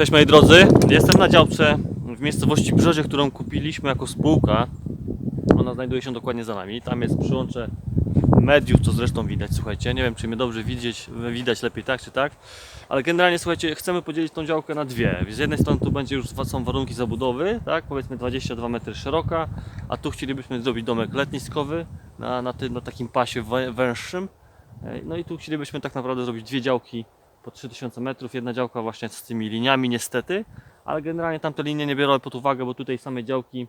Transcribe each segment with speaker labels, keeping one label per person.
Speaker 1: Cześć moi drodzy, jestem na działce w miejscowości Brzeże, którą kupiliśmy jako spółka. Ona znajduje się dokładnie za nami. Tam jest przyłącze mediów, co zresztą widać, słuchajcie. Nie wiem, czy mnie dobrze widzieć, widać lepiej tak czy tak. Ale generalnie, słuchajcie, chcemy podzielić tą działkę na dwie. Z jednej strony tu będzie już są warunki zabudowy, tak, powiedzmy 22 metry szeroka, a tu chcielibyśmy zrobić domek letniskowy na, na, tym, na takim pasie wę- węższym. No i tu chcielibyśmy tak naprawdę zrobić dwie działki po 3000 metrów. Jedna działka właśnie z tymi liniami niestety, ale generalnie tamte linie nie biorą pod uwagę, bo tutaj same działki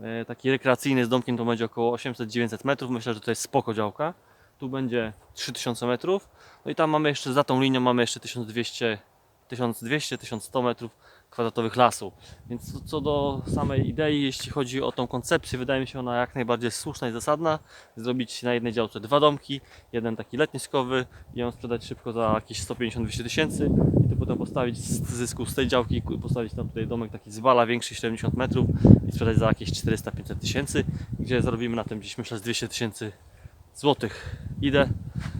Speaker 1: e, taki rekreacyjny z domkiem to będzie około 800-900 metrów. Myślę, że to jest spoko działka. Tu będzie 3000 metrów. No i tam mamy jeszcze za tą linią mamy jeszcze 1200 1200-1100 metrów kwadratowych lasu. Więc co, do samej idei, jeśli chodzi o tą koncepcję, wydaje mi się ona jak najbardziej słuszna i zasadna. Zrobić na jednej działce dwa domki, jeden taki letniskowy i ją sprzedać szybko za jakieś 150-200 tysięcy i to potem postawić z zysku z tej działki, postawić tam tutaj domek taki z wala, większy 70 metrów i sprzedać za jakieś 400-500 tysięcy, gdzie zarobimy na tym gdzieś myślę z 200 tysięcy złotych. Idę,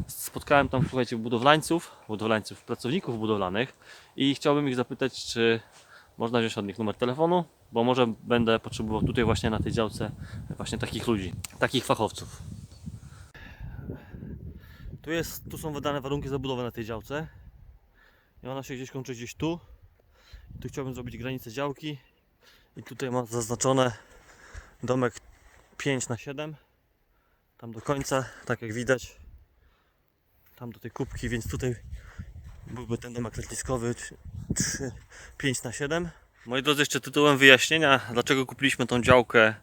Speaker 1: spotkałem tam, słuchajcie, budowlańców, budowlańców, pracowników budowlanych i chciałbym ich zapytać, czy można wziąć od nich numer telefonu, bo może będę potrzebował tutaj właśnie na tej działce właśnie takich ludzi, takich fachowców. Tu, jest, tu są wydane warunki zabudowy na tej działce i ona się gdzieś kończy gdzieś tu. Tu chciałbym zrobić granicę działki i tutaj mam zaznaczone domek 5 na 7 tam do końca, tak jak widać. Tam do tej kubki, więc tutaj byłby ten domek letniskowy 3, 5 na 7 Moi drodzy, jeszcze tytułem wyjaśnienia, dlaczego kupiliśmy tą działkę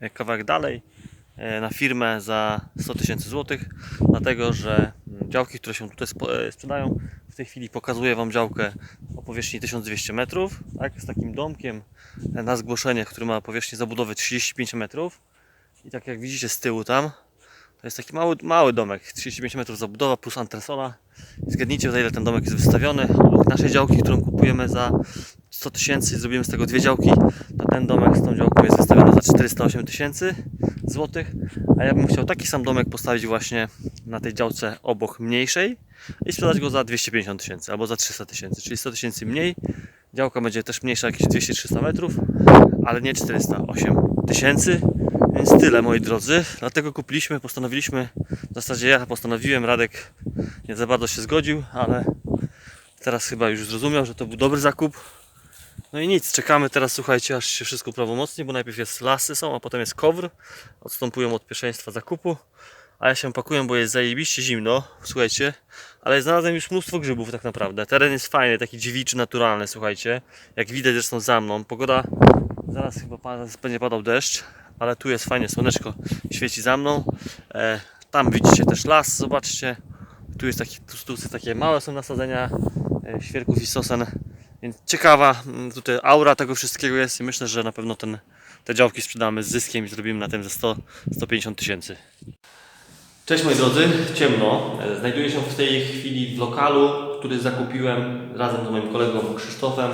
Speaker 1: e, kawałek dalej e, na firmę za 100 tysięcy złotych, dlatego że mm, działki, które się tutaj e, sprzedają, w tej chwili pokazuję Wam działkę o powierzchni 1200 metrów, tak, z takim domkiem na zgłoszenie, który ma powierzchnię zabudowy 35 metrów. I tak jak widzicie z tyłu tam, to jest taki mały, mały domek, 35 metrów zabudowa plus antresola. Zgadnijcie za ile ten domek jest wystawiony. Obok naszej działki, którą kupujemy za 100 tysięcy, zrobimy z tego dwie działki, to ten domek z tą działką jest wystawiony za 408 tysięcy złotych. A ja bym chciał taki sam domek postawić właśnie na tej działce obok mniejszej i sprzedać go za 250 tysięcy albo za 300 tysięcy, czyli 100 tysięcy mniej. Działka będzie też mniejsza, jakieś 200-300 metrów, ale nie 408 tysięcy. Więc tyle moi drodzy. Dlatego kupiliśmy, postanowiliśmy, w zasadzie ja postanowiłem, Radek nie za bardzo się zgodził, ale teraz chyba już zrozumiał, że to był dobry zakup. No i nic, czekamy teraz, słuchajcie, aż się wszystko prawomocni, bo najpierw jest lasy są, a potem jest kowr. Odstępują od pierwszeństwa zakupu. A ja się pakuję, bo jest zajebiście zimno, słuchajcie. Ale znalazłem już mnóstwo grzybów tak naprawdę. Teren jest fajny, taki dziewiczy, naturalny, słuchajcie. Jak widać zresztą za mną. Pogoda, zaraz chyba będzie padał deszcz, ale tu jest fajnie, słoneczko świeci za mną. E, tam widzicie też las, zobaczcie. Tu jest taki, tu, tu takie małe są nasadzenia e, świerków i sosen. Więc ciekawa mm, tutaj aura tego wszystkiego jest i myślę, że na pewno ten, te działki sprzedamy z zyskiem i zrobimy na tym ze 100, 150 tysięcy. Cześć moi drodzy, ciemno. E, Znajduję się w tej chwili w lokalu, który zakupiłem razem z moim kolegą Krzysztofem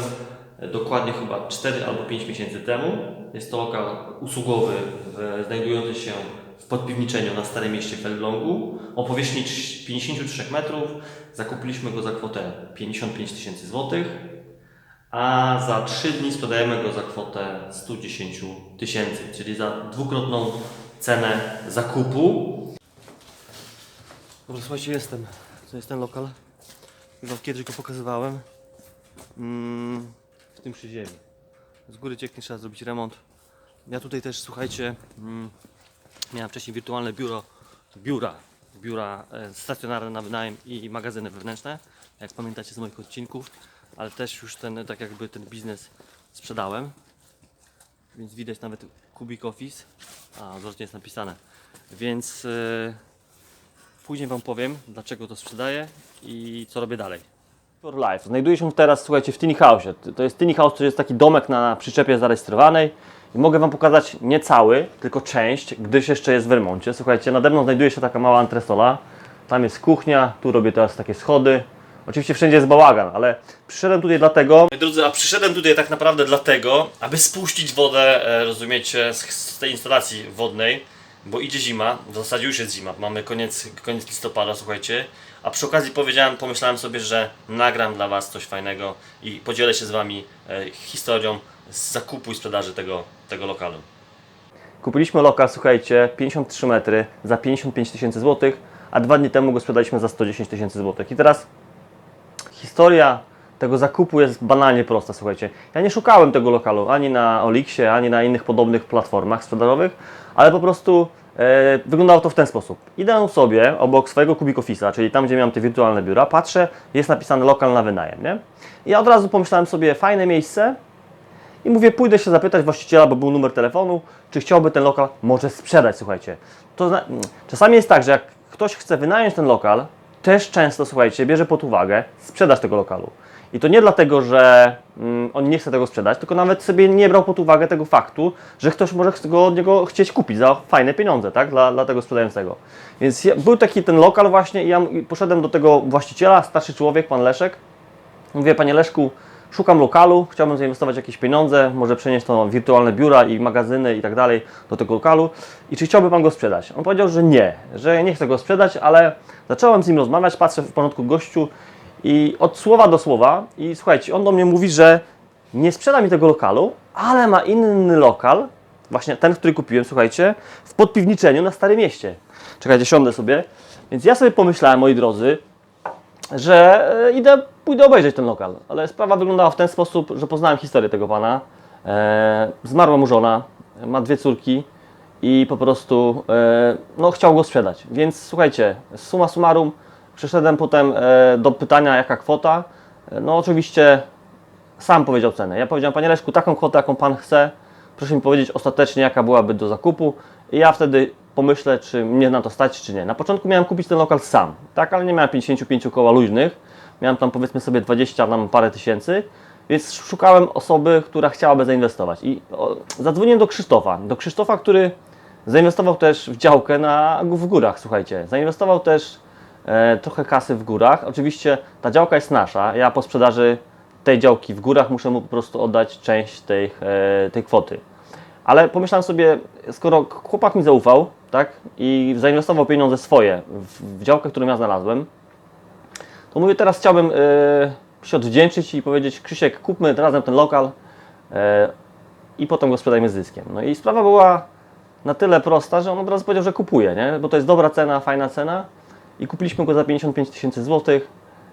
Speaker 1: dokładnie chyba 4 albo 5 miesięcy temu. Jest to lokal usługowy w, znajdujący się w podpiwniczeniu na Starym Mieście w Elblągu o powierzchni trz- 53 metrów. Zakupiliśmy go za kwotę 55 tysięcy złotych, a za 3 dni sprzedajemy go za kwotę 110 tysięcy, czyli za dwukrotną cenę zakupu. Dobra, słuchajcie, jestem. To jest ten lokal. Już kiedyś go pokazywałem. Mm, tym przy ziemi. Z góry cieknie, trzeba zrobić remont. Ja tutaj też, słuchajcie, mm, miałem wcześniej wirtualne biuro, biura, biura e, stacjonarne na wynajem i magazyny wewnętrzne, jak pamiętacie z moich odcinków, ale też już ten, tak jakby ten biznes sprzedałem. Więc widać nawet Kubik Office. A, odwrotnie jest napisane. Więc e, Później Wam powiem, dlaczego to sprzedaję i co robię dalej. For Life. Znajduję się teraz, słuchajcie, w Tiny House. To jest Tiny House, to jest taki domek na przyczepie zarejestrowanej. I mogę Wam pokazać nie cały, tylko część, gdyż jeszcze jest w remoncie. Słuchajcie, nade mną znajduje się taka mała antresola. Tam jest kuchnia, tu robię teraz takie schody. Oczywiście wszędzie jest bałagan, ale przyszedłem tutaj dlatego... Moi drodzy, a przyszedłem tutaj tak naprawdę dlatego, aby spuścić wodę, e, rozumiecie, z, z tej instalacji wodnej bo idzie zima, w zasadzie już jest zima, mamy koniec, koniec listopada, słuchajcie, A przy okazji powiedziałem, pomyślałem sobie, że nagram dla Was coś fajnego i podzielę się z Wami e, historią z zakupu i sprzedaży tego, tego lokalu. Kupiliśmy lokal, słuchajcie, 53 metry za 55 tysięcy złotych, a dwa dni temu go sprzedaliśmy za 110 tysięcy złotych. I teraz historia tego zakupu jest banalnie prosta, słuchajcie. Ja nie szukałem tego lokalu ani na Olixie, ani na innych podobnych platformach sprzedażowych, ale po prostu wyglądało to w ten sposób. Idę sobie obok swojego Kubik Office'a, czyli tam, gdzie miałem te wirtualne biura, patrzę, jest napisane lokal na wynajem, nie? I ja od razu pomyślałem sobie, fajne miejsce, i mówię, pójdę się zapytać właściciela, bo był numer telefonu, czy chciałby ten lokal może sprzedać, słuchajcie. To. Czasami jest tak, że jak ktoś chce wynająć ten lokal, też często, słuchajcie, bierze pod uwagę sprzedaż tego lokalu. I to nie dlatego, że mm, on nie chce tego sprzedać, tylko nawet sobie nie brał pod uwagę tego faktu, że ktoś może go od niego chcieć kupić za fajne pieniądze, tak, dla, dla tego sprzedającego. Więc był taki ten lokal właśnie i ja poszedłem do tego właściciela, starszy człowiek, pan Leszek, Mówię, panie Leszku, szukam lokalu, chciałbym zainwestować jakieś pieniądze, może przenieść to wirtualne biura i magazyny i tak dalej do tego lokalu i czy chciałby pan go sprzedać? On powiedział, że nie, że nie chce go sprzedać, ale zacząłem z nim rozmawiać, patrzę w porządku gościu i od słowa do słowa i słuchajcie, on do mnie mówi, że nie sprzeda mi tego lokalu, ale ma inny lokal, właśnie ten, który kupiłem, słuchajcie, w podpiwniczeniu na Starym Mieście. Czekajcie, siądę sobie. Więc ja sobie pomyślałem, moi drodzy, że e, idę, pójdę obejrzeć ten lokal. Ale sprawa wyglądała w ten sposób, że poznałem historię tego pana. E, zmarła mu żona, ma dwie córki i po prostu e, no, chciał go sprzedać. Więc słuchajcie, summa summarum, przeszedłem potem e, do pytania, jaka kwota. E, No oczywiście sam powiedział cenę. Ja powiedziałem, panie Leszku, taką kwotę, jaką pan chce, proszę mi powiedzieć ostatecznie, jaka byłaby do zakupu. I ja wtedy pomyślę, czy mnie na to stać, czy nie. Na początku miałem kupić ten lokal sam, tak, ale nie miałem 55 koła luźnych. Miałem tam powiedzmy sobie 20, tam parę tysięcy, więc szukałem osoby, która chciałaby zainwestować. I zadzwoniłem do Krzysztofa. Do Krzysztofa, który zainwestował też w działkę na, w górach, słuchajcie. Zainwestował też trochę kasy w górach. Oczywiście ta działka jest nasza. Ja po sprzedaży tej działki w górach muszę mu po prostu oddać część tej, e, tej kwoty. Ale pomyślałem sobie, skoro chłopak mi zaufał, tak, i zainwestował pieniądze swoje w, w działkę, którą ja znalazłem, to mówię, teraz chciałbym e, się odwdzięczyć i powiedzieć, Krzysiek, kupmy razem ten lokal e, i potem go sprzedajmy z zyskiem. No i sprawa była na tyle prosta, że on od razu powiedział, że kupuje, nie? bo to jest dobra cena, fajna cena i kupiliśmy go za 55 tysięcy złotych,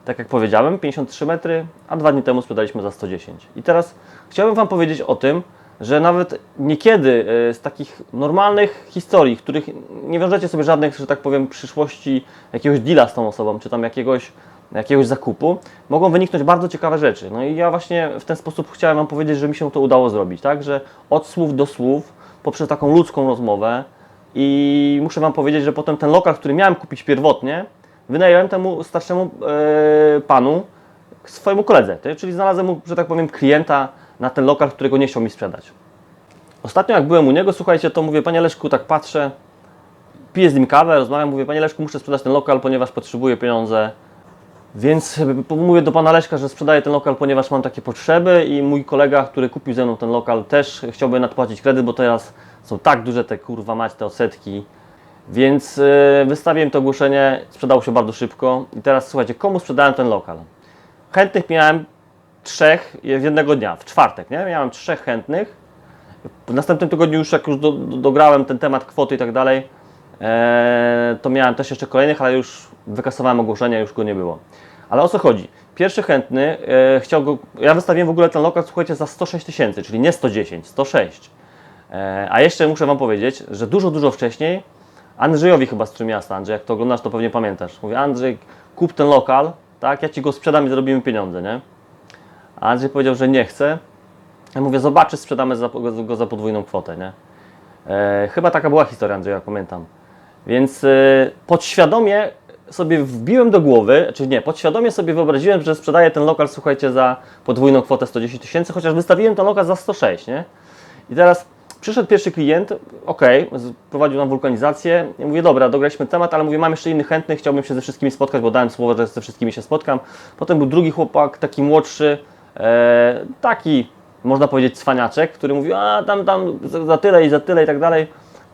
Speaker 1: tak jak powiedziałem, 53 metry, a dwa dni temu sprzedaliśmy za 110. I teraz chciałbym Wam powiedzieć o tym, że nawet niekiedy e, z takich normalnych historii, których nie wiążecie sobie żadnych, że tak powiem, przyszłości jakiegoś deala z tą osobą, czy tam jakiegoś, jakiegoś zakupu, mogą wyniknąć bardzo ciekawe rzeczy. No i ja właśnie w ten sposób chciałem Wam powiedzieć, że mi się to udało zrobić, tak, że od słów do słów, poprzez taką ludzką rozmowę i muszę Wam powiedzieć, że potem ten lokal, który miałem kupić pierwotnie, wynająłem temu starszemu e, panu, swojemu koledze, czyli znalazłem że tak powiem, klienta na ten lokal, którego nie chciał mi sprzedać. Ostatnio jak byłem u niego, słuchajcie, to mówię, panie Leszku, tak patrzę, piję z nim kawę, rozmawiam, mówię, panie Leszku, muszę sprzedać ten lokal, ponieważ potrzebuję pieniądze. Więc mówię do pana Leszka, że sprzedaję ten lokal, ponieważ mam takie potrzeby i mój kolega, który kupił ze mną ten lokal, też chciałby nadpłacić kredyt, bo teraz są tak duże te kurwa mać, te odsetki. Więc e, wystawiłem to ogłoszenie, sprzedało się bardzo szybko. I teraz słuchajcie, komu sprzedałem ten lokal? Chętnych miałem trzech jednego dnia, w czwartek, nie? Miałem trzech chętnych. W następnym tygodniu już jak już do, do, dograłem ten temat kwoty i tak dalej, e, to miałem też jeszcze kolejnych, ale już wykasowałem ogłoszenia, już go nie było. Ale o co chodzi? Pierwszy chętny e, chciał go, ja wystawiłem w ogóle ten lokal, słuchajcie, za 106 tysięcy, czyli nie 110, 106. E, a jeszcze muszę Wam powiedzieć, że dużo, dużo wcześniej Andrzejowi chyba z Trójmiasta, Andrzej, jak to oglądasz, to pewnie pamiętasz. Mówię, Andrzej, kup ten lokal, tak, ja Ci go sprzedam i zarobimy pieniądze, nie? A Andrzej powiedział, że nie chce. Ja mówię, zobaczy, sprzedamy za, go za podwójną kwotę, nie? E, chyba taka była historia, Andrzej, jak pamiętam. Więc e, podświadomie sobie wbiłem do głowy, czy nie, podświadomie sobie wyobraziłem, że sprzedaję ten lokal, słuchajcie, za podwójną kwotę 110 tysięcy, chociaż wystawiłem ten lokal za 106, nie? I teraz przyszedł pierwszy klient, ok, prowadził nam wulkanizację. Ja mówię, dobra, dograliśmy temat, ale mówię, mam jeszcze innych chętnych, chciałbym się ze wszystkimi spotkać, bo dałem słowo, że ze wszystkimi się spotkam. Potem był drugi chłopak, taki młodszy, e, taki, można powiedzieć, cwaniaczek, który mówił, a tam, tam za- za tyle i za tyle i tak dalej.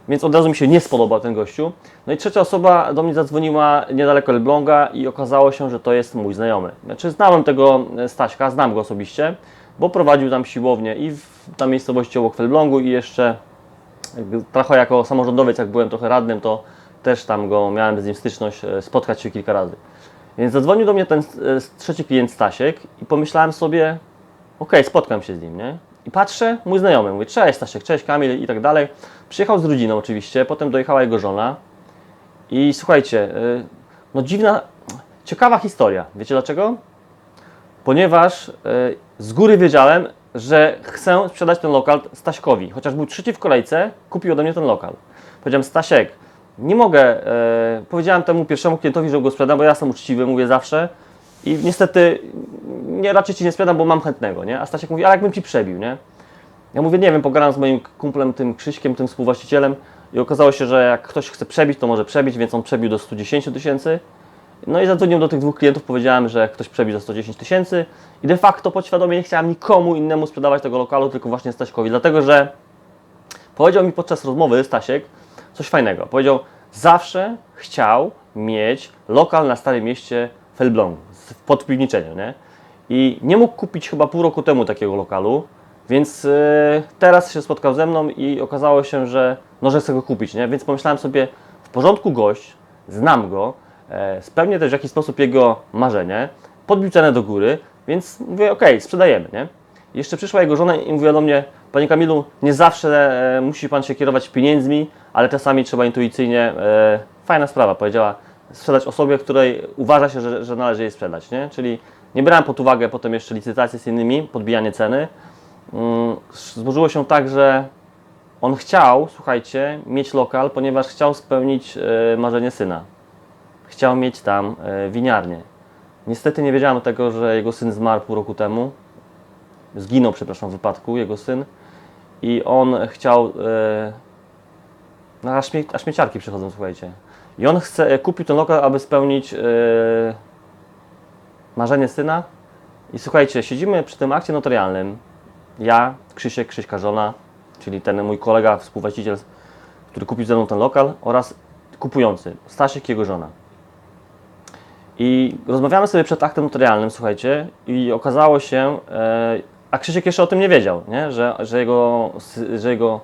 Speaker 1: Więc od razu mi się nie spodobał ten gościu. No i trzecia osoba do mnie zadzwoniła niedaleko Elbląga i okazało się, że to jest mój znajomy. Znaczy znałem tego Staśka, znam go osobiście, bo prowadził tam siłownię i w tam miejscowości obok Elblągu i jeszcze trochę jako samorządowiec, jak byłem trochę radnym, to też tam go miałem z nim styczność, e, spotkać się kilka razy. Więc zadzwonił do mnie ten e, trzeci klient Stasiek i pomyślałem sobie, okej, spotkam się z nim, nie? I patrzę, mój znajomy, mówię, cześć Stasiek, cześć Kamil i tak dalej. Przyjechał z rodziną oczywiście, potem dojechała jego żona i słuchajcie, y, no dziwna, ciekawa historia. Wiecie dlaczego? Ponieważ y, z góry wiedziałem, że chcę sprzedać ten lokal Staśkowi, chociaż był trzeci w kolejce, kupił ode mnie ten lokal. Powiedziałem, Stasiek, nie mogę, y, powiedziałem temu pierwszemu klientowi, że go sprzedam, bo ja jestem uczciwy, mówię zawsze i niestety nie, raczej Ci nie sprzedam, bo mam chętnego, nie? A Stasiek mówi, ale jakbym Ci przebił, nie? Ja mówię, nie wiem, pogadałem z moim kumplem, tym Krzyśkiem, tym współwłaścicielem i okazało się, że jak ktoś chce przebić, to może przebić, więc on przebił do 110 tysięcy. No i zadzwoniłem do tych dwóch klientów, powiedziałem, że ktoś przebił za 110 tysięcy i de facto podświadomie nie chciałem nikomu innemu sprzedawać tego lokalu, tylko właśnie Staśkowi, dlatego że powiedział mi podczas rozmowy Stasiek coś fajnego. Powiedział, zawsze chciał mieć lokal na Starym Mieście w Elblągu, w podpiwniczeniu, nie? I nie mógł kupić chyba pół roku temu takiego lokalu, więc yy, teraz się spotkał ze mną i okazało się, że, no, że chcę go kupić, nie? Więc pomyślałem sobie, w porządku gość, znam go, e, spełnię też w jakiś sposób jego marzenie, podbił cenę do góry, więc mówię, okej, sprzedajemy, nie? Jeszcze przyszła jego żona i mówiła do mnie, Panie Kamilu, nie zawsze e, musi Pan się kierować pieniędzmi, ale czasami trzeba intuicyjnie, e, fajna sprawa, powiedziała, sprzedać osobie, której uważa się, że, że należy jej sprzedać, nie? Czyli nie brałem pod uwagę potem jeszcze licytacje z innymi, podbijanie ceny. Mm, Złożyło się tak, że on chciał, słuchajcie, mieć lokal, ponieważ chciał spełnić e, marzenie syna. Chciał mieć tam e, winiarnię. Niestety nie wiedziałem tego, że jego syn zmarł pół roku temu. Zginął, przepraszam, w wypadku, jego syn. I on chciał. E, no, aż, śmie, aż śmieciarki przychodzą, słuchajcie. I on chce, kupił ten lokal, aby spełnić e, marzenie syna. I słuchajcie, siedzimy przy tym akcie notarialnym. Ja, Krzysiek, Krzyśka żona, czyli ten mój kolega, współwłaściciel, który kupił ze mną ten lokal oraz kupujący, Stasiek jego żona. I rozmawiamy sobie przed aktem notarialnym, słuchajcie, i okazało się, e, a Krzysiek jeszcze o tym nie wiedział, nie? Że, że, jego, że jego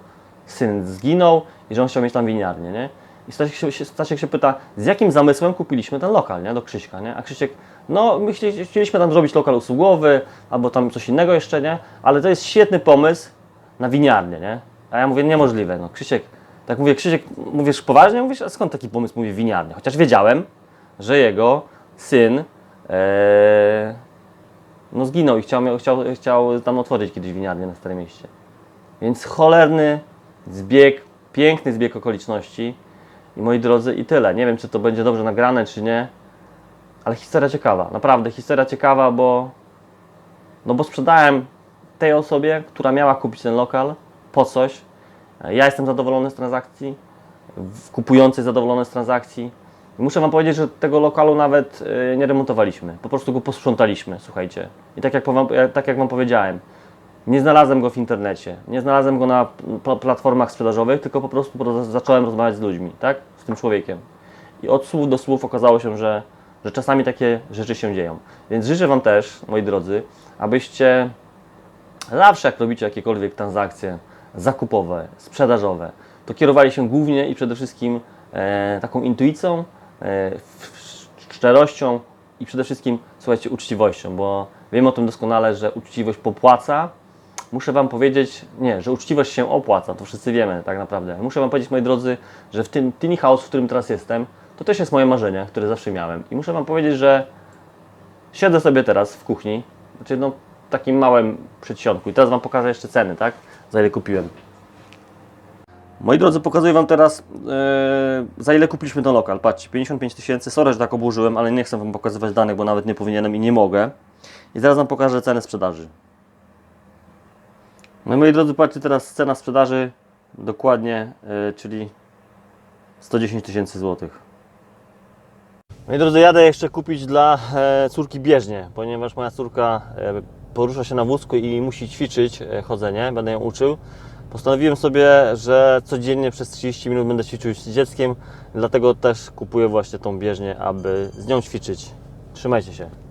Speaker 1: syn zginął i że on chciał mieć tam winiarnię, nie? I Stasiek się, Stasiek się pyta, z jakim zamysłem kupiliśmy ten lokal, nie? Do Krzyśka, nie? A Krzysiek, no my chcieli, chcieliśmy tam zrobić lokal usługowy, albo tam coś innego jeszcze, nie? Ale to jest świetny pomysł na winiarnię, nie? A ja mówię, niemożliwe, no Krzysiek, tak mówię, Krzysiek, mówisz poważnie? Mówisz, a skąd taki pomysł, mówi winiarnia? Chociaż wiedziałem, że jego syn e, no zginął i chciał, chciał, chciał tam otworzyć kiedyś winiarnię na Starym Mieście. Więc cholerny zbieg, piękny zbieg okoliczności. I moi drodzy, i tyle. Nie wiem, czy to będzie dobrze nagrane, czy nie, ale historia ciekawa. Naprawdę, historia ciekawa, bo, no bo sprzedałem tej osobie, która miała kupić ten lokal po coś. Ja jestem zadowolony z transakcji, kupujący zadowolony z transakcji. I muszę Wam powiedzieć, że tego lokalu nawet y, nie remontowaliśmy. Po prostu go posprzątaliśmy, słuchajcie. I tak jak, tak jak Wam powiedziałem, nie znalazłem go w internecie, nie znalazłem go na pl- platformach sprzedażowych, tylko po prostu zacząłem rozmawiać z ludźmi, tak? Z tym człowiekiem. I od słów do słów okazało się, że, że czasami takie rzeczy się dzieją. Więc życzę Wam też, moi drodzy, abyście zawsze jak robicie jakiekolwiek transakcje zakupowe, sprzedażowe, to kierowali się głównie i przede wszystkim e, taką intuicją, e, szczerością i przede wszystkim, słuchajcie, uczciwością, bo wiem o tym doskonale, że uczciwość popłaca. Muszę Wam powiedzieć, nie, że uczciwość się opłaca, to wszyscy wiemy tak naprawdę. Muszę Wam powiedzieć, moi drodzy, że w tym tiny house, w którym teraz jestem, to też jest moje marzenie, które zawsze miałem. I muszę Wam powiedzieć, że siedzę sobie teraz w kuchni, znaczy no w takim małym przedsionku i teraz Wam pokażę jeszcze ceny, tak? Za ile kupiłem. Moi drodzy, pokazuję Wam teraz e, za ile kupiliśmy ten lokal. Patrzcie, 55 tysięcy, sorry, że tak oburzyłem, ale nie chcę Wam pokazywać danych, bo nawet nie powinienem i nie mogę. I zaraz Wam pokażę cenę sprzedaży. No moi drodzy, patrzcie teraz cena sprzedaży dokładnie, e, czyli 110 tysięcy złotych. Moi drodzy, jadę jeszcze kupić dla e, córki bieżnię, ponieważ moja córka e, porusza się na wózku i musi ćwiczyć e, chodzenie, będę ją uczył. Postanowiłem sobie, że codziennie przez 30 minut będę ćwiczył z dzieckiem, dlatego też kupuję właśnie tą bieżnię, aby z nią ćwiczyć. Trzymajcie się.